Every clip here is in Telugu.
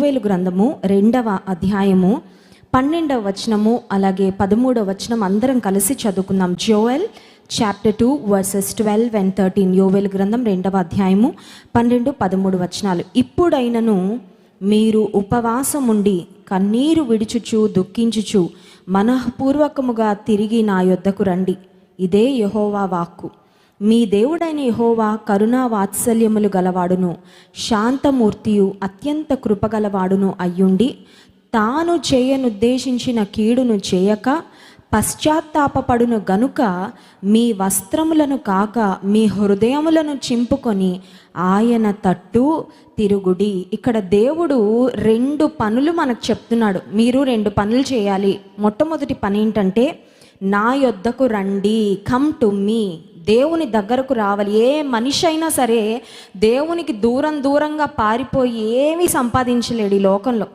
యోవేలు గ్రంథము రెండవ అధ్యాయము పన్నెండవ వచనము అలాగే పదమూడవ వచనం అందరం కలిసి చదువుకుందాం. Joel chapter two verses twelve and thirteen Yovelu గ్రంథం రెండవ అధ్యాయము పన్నెండు పదమూడు వచనాలు. ఇప్పుడైనను మీరు ఉపవాసం ఉండి కన్నీరు విడుచుచు దుఃఖించుచు మనఃపూర్వకముగా తిరిగి నా యొద్దకు రండి. ఇదే యహోవా వాక్కు. మీ దేవుడైన యహోవా కరుణా వాత్సల్యములు గలవాడును శాంతమూర్తియు అత్యంత కృపగలవాడును అయ్యుండి తాను చేయనుద్దేశించిన కీడును చేయక పశ్చాత్తాపపడును గనుక మీ వస్త్రములను కాక మీ హృదయములను చింపుకొని ఆయన తట్టు తిరుగుడి. ఇక్కడ దేవుడు రెండు పనులు మనకు చెప్తున్నాడు. మీరు రెండు పనులు చేయాలి. మొట్టమొదటి పని ఏంటంటే నా యొద్దకు రండి కమ్ టు మీ. దేవుని దగ్గరకు రావాలి. ఏ మనిషి అయినా సరే దేవునికి దూరం దూరంగా పారిపోయి ఏమీ సంపాదించలేడు ఈ లోకంలో.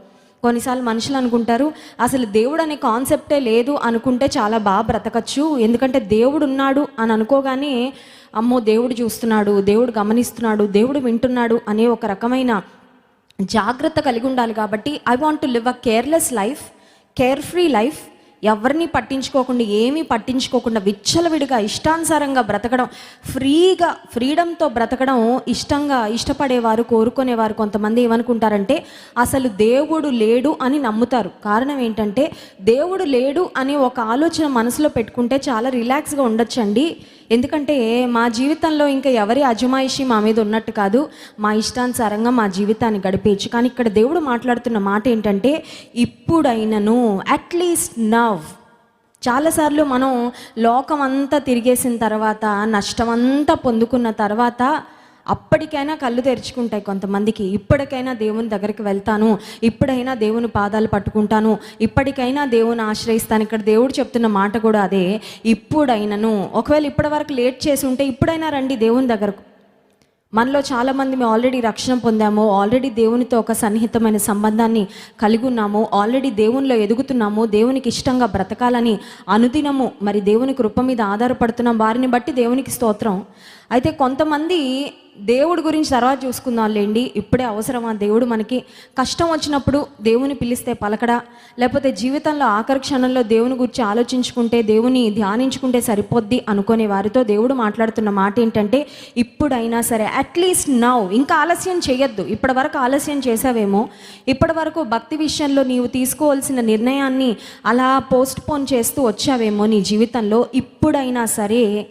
కొన్నిసార్లు మనుషులు అనుకుంటారు అసలు దేవుడు అనే కాన్సెప్టే లేదు అనుకుంటే చాలా బాగా బ్రతకచ్చు. ఎందుకంటే దేవుడు ఉన్నాడు అని అనుకోగానే అమ్మో దేవుడు చూస్తున్నాడు దేవుడు గమనిస్తున్నాడు దేవుడు వింటున్నాడు అనే ఒక రకమైన జాగ్రత్త కలిగి ఉండాలి కాబట్టి I want to live a careless life carefree life ఎవరిని పట్టించుకోకుండా ఏమీ పట్టించుకోకుండా విచ్చలవిడిగా ఇష్టానుసారంగా బ్రతకడం ఫ్రీగా ఫ్రీడంతో బ్రతకడం ఇష్టంగా ఇష్టపడేవారు కోరుకునేవారు కొంతమంది ఏమనుకుంటారంటే అసలు దేవుడు లేడు అని నమ్ముతారు. కారణం ఏంటంటే దేవుడు లేడు అని ఒక ఆలోచన మనసులో పెట్టుకుంటే చాలా రిలాక్స్గా ఉండొచ్చండి. ఎందుకంటే మా జీవితంలో ఇంకా ఎవరి అజమాయిషి మా మీద ఉన్నట్టు కాదు. మా ఇష్టానుసారంగా మా జీవితాన్ని గడిపేయచ్చు. కానీ ఇక్కడ దేవుడు మాట్లాడుతున్న మాట ఏంటంటే ఇప్పుడైనను అట్లీస్ట్ నవ్ చాలాసార్లు మనం లోకం అంతా తిరిగేసిన తర్వాత నష్టం అంతా పొందుకున్న తర్వాత అప్పటికైనా కళ్ళు తెరుచుకుంటాయి కొంతమందికి. ఇప్పటికైనా దేవుని దగ్గరికి వెళ్తాను. ఇప్పుడైనా దేవుని పాదాలు పట్టుకుంటాను. ఇప్పటికైనా దేవుని ఆశ్రయిస్తాను. ఇక్కడ దేవుడు చెప్తున్న మాట కూడా అదే. ఇప్పుడైనను. ఒకవేళ ఇప్పటి వరకు లేట్ చేసి ఉంటే ఇప్పుడైనా రండి దేవుని దగ్గరకు. మనలో చాలామంది మేము ఆల్రెడీ రక్షణ పొందాము. ఆల్రెడీ దేవునితో ఒక సన్నిహితమైన సంబంధాన్ని కలిగి ఉన్నాము. ఆల్రెడీ దేవునిలో ఎదుగుతున్నాము. దేవునికి ఇష్టంగా బ్రతకాలని అనుదినము మరి దేవుని కృప మీద ఆధారపడుతున్నాం. వారిని బట్టి దేవునికి స్తోత్రం. అయితే కొంతమంది దేవుడి గురించి తర్వాత చూసుకుందాం లేండి ఇప్పుడే అవసరమా? దేవుడు మనకి కష్టం వచ్చినప్పుడు దేవుని పిలిస్తే పలకడా? లేకపోతే జీవితంలో ఆఖరి క్షణంలో దేవుని గురించి ఆలోచించుకుంటే దేవుని ధ్యానించుకుంటే సరిపోద్ది అనుకునే వారితో దేవుడు మాట్లాడుతున్న మాట ఏంటంటే ఇప్పుడైనా సరే అట్లీస్ట్ నౌ ఇంకా ఆలస్యం చేయొద్దు. ఇప్పటి వరకు ఆలస్యం చేసావేమో ఇప్పటి వరకు భక్తి విషయంలో నీవు తీసుకోవాల్సిన నిర్ణయాన్ని అలా పోస్ట్ పోన్ చేస్తూ వచ్చావేమో నీ జీవితంలో? ఇప్పుడైనా సరే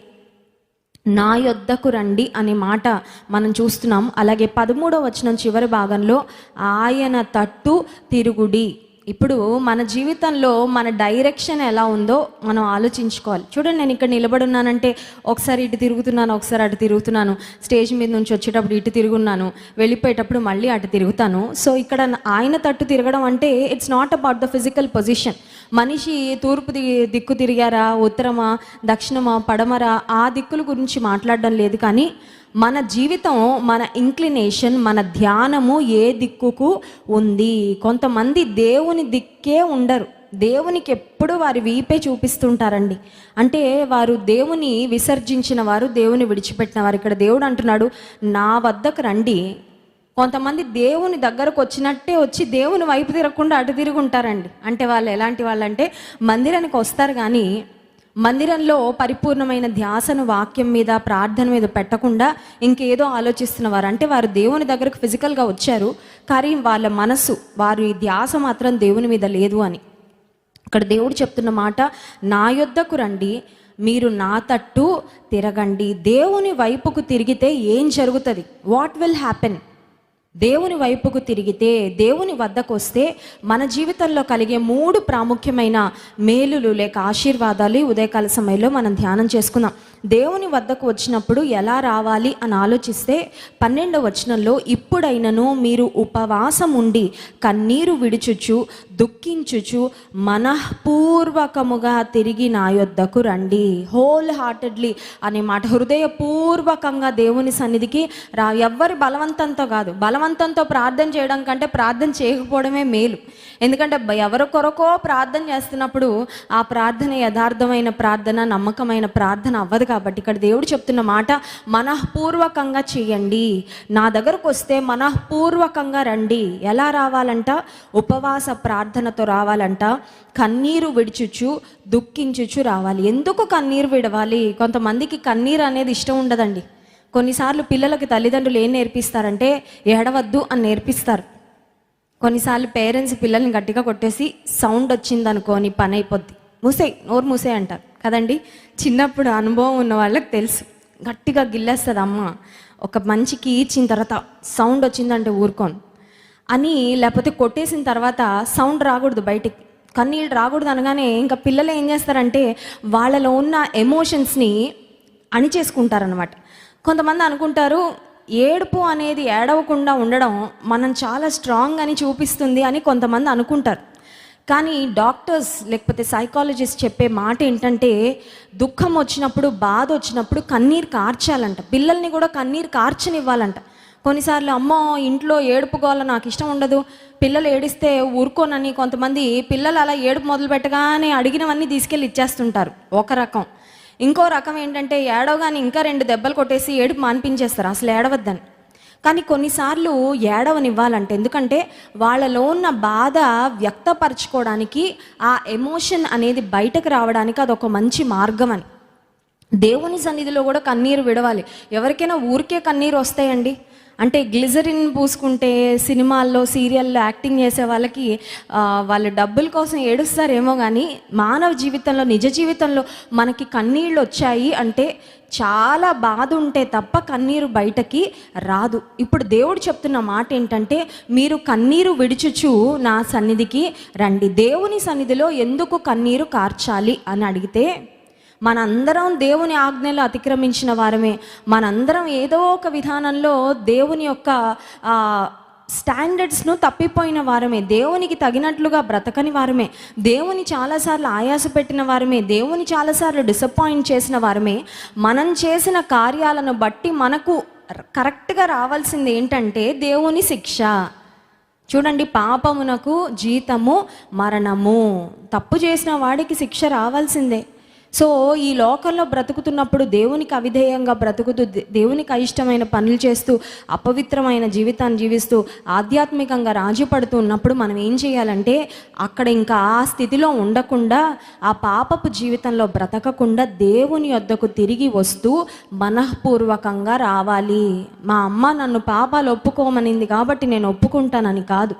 నా యొద్దకు రండి అనే మాట మనం చూస్తున్నాం. అలాగే పదమూడవ వచనం చివరి భాగంలో ఆయన తట్టు తిరుగుడి. ఇప్పుడు మన జీవితంలో మన డైరెక్షన్ ఎలా ఉందో మనం ఆలోచించుకోవాలి. చూడండి నేను ఇక్కడ నిలబడి ఉన్నానంటే ఒకసారి ఇటు తిరుగుతున్నాను ఒకసారి అటు తిరుగుతున్నాను. స్టేజ్ మీద నుంచి వచ్చేటప్పుడు ఇటు తిరుగున్నాను వెళ్ళిపోయేటప్పుడు మళ్ళీ అటు తిరుగుతాను. సో ఇక్కడ ఆయన తట్టు తిరగడం అంటే it's not about the physical position మనిషి తూర్పు ది- దిక్కు తిరిగారా ఉత్తరమా దక్షిణమా పడమరా ఆ దిక్కుల గురించి మాట్లాడడం లేదు. కానీ మన జీవితం మన ఇంక్లినేషన్ మన ధ్యానము ఏ దిక్కుకు ఉంది? కొంతమంది దేవుని దిక్కే ఉండరు. దేవునికి ఎప్పుడు వారి వీపే చూపిస్తుంటారండి. అంటే వారు దేవుని విసర్జించిన వారు దేవుని విడిచిపెట్టిన వారు. ఇక్కడ దేవుడు అంటున్నాడు నా వద్దకు రండి. కొంతమంది దేవుని దగ్గరకు వచ్చినట్టే వచ్చి దేవుని వైపు తిరగకుండా అటు తిరిగి ఉంటారండి. అంటే వాళ్ళు ఎలాంటి వాళ్ళంటే మందిరానికి వస్తారు కానీ మందిరంలో పరిపూర్ణమైన ధ్యాసను వాక్యం మీద ప్రార్థన మీద పెట్టకుండా ఇంకేదో ఆలోచిస్తున్నవారు. అంటే వారు దేవుని దగ్గరకు ఫిజికల్గా వచ్చారు కానీ వాళ్ళ మనసు వారి ధ్యాస మాత్రం దేవుని మీద లేదు అని. ఇక్కడ దేవుడు చెప్తున్న మాట నా యొద్దకు రండి మీరు నా తట్టు తిరగండి. దేవుని వైపుకు తిరిగితే ఏం జరుగుతుంది? వాట్ విల్ హ్యాపెన్ దేవుని వైపుకు తిరిగితే దేవుని వద్దకు వస్తే మన జీవితంలో కలిగే మూడు ప్రాముఖ్యమైన మేలులు లేక ఆశీర్వాదాలు ఉదయకాల సమయంలో మనం ధ్యానం చేసుకుందాం. దేవుని వద్దకు వచ్చినప్పుడు ఎలా రావాలి అని ఆలోచిస్తే పన్నెండవ వచనంలో ఇప్పుడైనను మీరు ఉపవాసం ఉండి కన్నీరు విడుచుచు దుఃఖించుచు మనఃపూర్వకముగా తిరిగి నా యొద్దకు రండి. హోల్ హార్టెడ్లీ అనే మాట హృదయపూర్వకంగా దేవుని సన్నిధికి రా. ఎవ్వరి బలవంతంతో కాదు. బలవంతంతో ప్రార్థన చేయడం కంటే ప్రార్థన చేయకపోవడమే మేలు. ఎందుకంటే బ- ఎవరి కొరకో ప్రార్థన చేస్తున్నప్పుడు ఆ ప్రార్థన యథార్థమైన ప్రార్థన నమ్మకమైన ప్రార్థన అవ్వదు కాబట్టి ఇక్కడ దేవుడు చెప్తున్న మాట మనఃపూర్వకంగా చేయండి. నా దగ్గరకు వస్తే మనఃపూర్వకంగా రండి. ఎలా రావాలంట? ఉపవాస ప్రార్థన ప్రార్థనతో రావాలంట. కన్నీరు విడిచుచు దుఃఖించుచు రావాలి. ఎందుకు కన్నీరు విడవాలి? కొంతమందికి కన్నీరు అనేది ఇష్టం ఉండదండి. కొన్నిసార్లు పిల్లలకి తల్లిదండ్రులు ఏం నేర్పిస్తారంటే ఏడవద్దు అని నేర్పిస్తారు. కొన్నిసార్లు పేరెంట్స్ పిల్లల్ని గట్టిగా కొట్టేసి సౌండ్ వచ్చింది అనుకోని పని అయిపోద్ది. మూసే నోరు మూసే అంటారు. కదండి? చిన్నప్పుడు అనుభవం ఉన్న వాళ్ళకి తెలుసు. గట్టిగా గిల్లేస్తుంది అమ్మ. ఒక మంచికి ఇచ్చిన తర్వాత సౌండ్ వచ్చిందంటే ఊరుకోను. అని లేకపోతే కొట్టేసిన తర్వాత సౌండ్ రాకూడదు బయటికి. కన్నీళ్ళు రాకూడదు అనగానే ఇంకా పిల్లలు ఏం చేస్తారంటే వాళ్ళలో ఉన్న ఎమోషన్స్ని అణిచేసుకుంటారనమాట కొంతమంది అనుకుంటారు ఏడుపు అనేది ఏడవకుండా ఉండడం మనం చాలా స్ట్రాంగ్ అని చూపిస్తుంది అని కొంతమంది అనుకుంటారు. కానీ డాక్టర్స్ లేకపోతే సైకాలజిస్ట్ చెప్పే మాట ఏంటంటే దుఃఖం వచ్చినప్పుడు బాధ వచ్చినప్పుడు కన్నీరు కార్చాలంట. పిల్లల్ని కూడా కన్నీరు కార్చనివ్వాలంట. కొన్నిసార్లు అమ్మో ఇంట్లో ఏడుపుకోవాల నాకు ఇష్టం ఉండదు. పిల్లలు ఏడిస్తే ఊరుకోనని కొంతమంది పిల్లలు అలా ఏడుపు మొదలు పెట్టగానే అడిగినవన్నీ తీసుకెళ్ళి ఇచ్చేస్తుంటారు. ఒక రకం. ఇంకో రకం ఏంటంటే ఏడవగానే ఇంకా రెండు దెబ్బలు కొట్టేసి ఏడుపు మాన్పించేస్తారు. అసలు ఏడవద్దని. కానీ కొన్నిసార్లు ఏడవనివ్వాలంటే ఎందుకంటే వాళ్ళలో ఉన్న బాధ వ్యక్తపరచుకోవడానికి ఆ ఎమోషన్ అనేది బయటకు రావడానికి అదొక మంచి మార్గం అని. దేవుని సన్నిధిలో కూడా కన్నీరు విడవాలి. ఎవరికైనా ఊరికే కన్నీరు వస్తాయండి. అంటే గ్లిజరిన్ పూసుకుంటే సినిమాల్లో సీరియల్లో యాక్టింగ్ చేసే వాళ్ళకి వాళ్ళు డబ్బుల కోసం ఏడుస్తారేమో కానీ మానవ జీవితంలో నిజ జీవితంలో మనకి కన్నీళ్ళు వచ్చాయి అంటే చాలా బాధ ఉంటే తప్ప కన్నీరు బయటకి రాదు. ఇప్పుడు దేవుడు చెప్తున్న మాట ఏంటంటే మీరు కన్నీరు విడిచుచు నా సన్నిధికి రండి. దేవుని సన్నిధిలో ఎందుకు కన్నీరు కార్చాలి అని అడిగితే మనందరం దేవుని ఆజ్ఞలు అతిక్రమించిన వారమే. మనందరం ఏదో ఒక విధానంలో దేవుని యొక్క స్టాండర్డ్స్ను తప్పిపోయిన వారమే. దేవునికి తగినట్లుగా బ్రతకని వారమే. దేవుని చాలాసార్లు ఆయాస పెట్టిన వారమే. దేవుని చాలాసార్లు డిసప్పాయింట్ చేసిన వారమే. మనం చేసిన కార్యాలను బట్టి మనకు కరెక్ట్గా రావాల్సింది ఏంటంటే దేవుని శిక్ష. చూడండి పాపమునకు జీతము మరణము. తప్పు చేసిన వాడికి శిక్ష రావాల్సిందే. సో ఈ లోకంలో బ్రతుకుతున్నప్పుడు దేవునికి అవిధేయంగా బ్రతుకుతూ దేవునికి అయిష్టమైన పనులు చేస్తూ అపవిత్రమైన జీవితాన్ని జీవిస్తూ ఆధ్యాత్మికంగా రాజీ పడుతూ ఉన్నప్పుడు మనం ఏం చేయాలంటే అక్కడ ఇంకా ఆ స్థితిలో ఉండకుండా ఆ పాపపు జీవితంలో బ్రతకకుండా దేవుని యొద్దకు తిరిగి వస్తూ మనఃపూర్వకంగా రావాలి. మా అమ్మ నన్ను పాపాలు ఒప్పుకోమనింది కాబట్టి నేను ఒప్పుకుంటానని కాదు.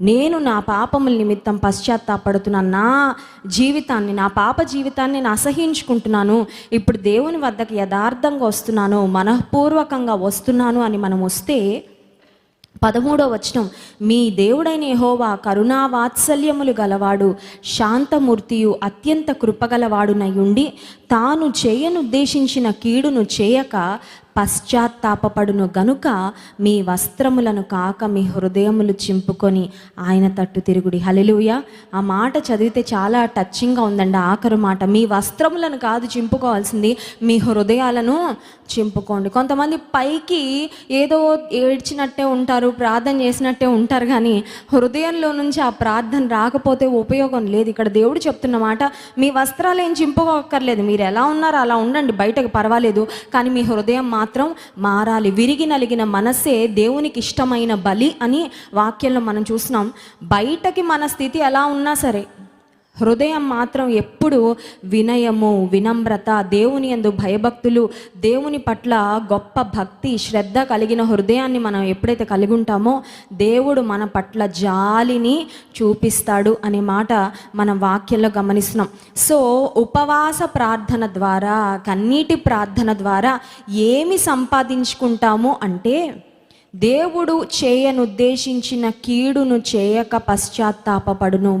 నేను నా పాపముల నిమిత్తం పశ్చాత్తాపడుతున్నాను. నా జీవితాన్ని నా పాప జీవితాన్ని నేను అసహించుకుంటున్నాను. ఇప్పుడు దేవుని వద్దకు యథార్థంగా వస్తున్నాను మనఃపూర్వకంగా వస్తున్నాను అని మనం వస్తే పదమూడో వచనం మీ దేవుడైన యెహోవా కరుణా వాత్సల్యములు గలవాడు శాంతమూర్తియు అత్యంత కృపగలవాడునయుండి తాను చేయనుద్దేశించిన కీడును చేయక పశ్చాత్తాపడును గనుక మీ వస్త్రములను కాక మీ హృదయములు చింపుకొని ఆయన తట్టు తిరుగుడి. హలెలుయ ఆ మాట చదివితే చాలా టచ్చింగ్గా ఉందండి ఆఖరు మాట. మీ వస్త్రములను కాదు చింపుకోవాల్సింది మీ హృదయాలను చింపుకోండి. కొంతమంది పైకి ఏదో ఏడ్చినట్టే ఉంటారు ప్రార్థన చేసినట్టే ఉంటారు కానీ హృదయంలో నుంచి ఆ ప్రార్థన రాకపోతే ఉపయోగం లేదు. ఇక్కడ దేవుడు చెప్తున్న మాట మీ వస్త్రాలు ఏం చింపుకోక్కర్లేదు. మీరు ఎలా ఉన్నారో అలా ఉండండి బయటకు పర్వాలేదు. కానీ మీ హృదయం మాత్రం మాత్రం మారాలి. విరిగి నలిగిన మనస్సే దేవునికి ఇష్టమైన బలి అని వాక్యంలో మనం చూస్తున్నాం. బయటకి మన స్థితి ఎలా ఉన్నా సరే హృదయం మాత్రం ఎప్పుడు వినయము వినమ్రత దేవుని యందు భయభక్తులు దేవుని పట్ల గొప్ప భక్తి శ్రద్ధ కలిగిన హృదయాన్ని మనం ఎప్పుడైతే కలిగి ఉంటామో దేవుడు మన పట్ల జాలిని చూపిస్తాడు అనే మాట మనం వాక్యంలో గమనిస్తున్నాం. సో ఉపవాస ప్రార్థన ద్వారా కన్నీటి ప్రార్థన ద్వారా ఏమి సంపాదించుకుంటాము అంటే దేవుడు చేయనుద్దేశించిన కీడును చేయక పశ్చాత్తాపపడును.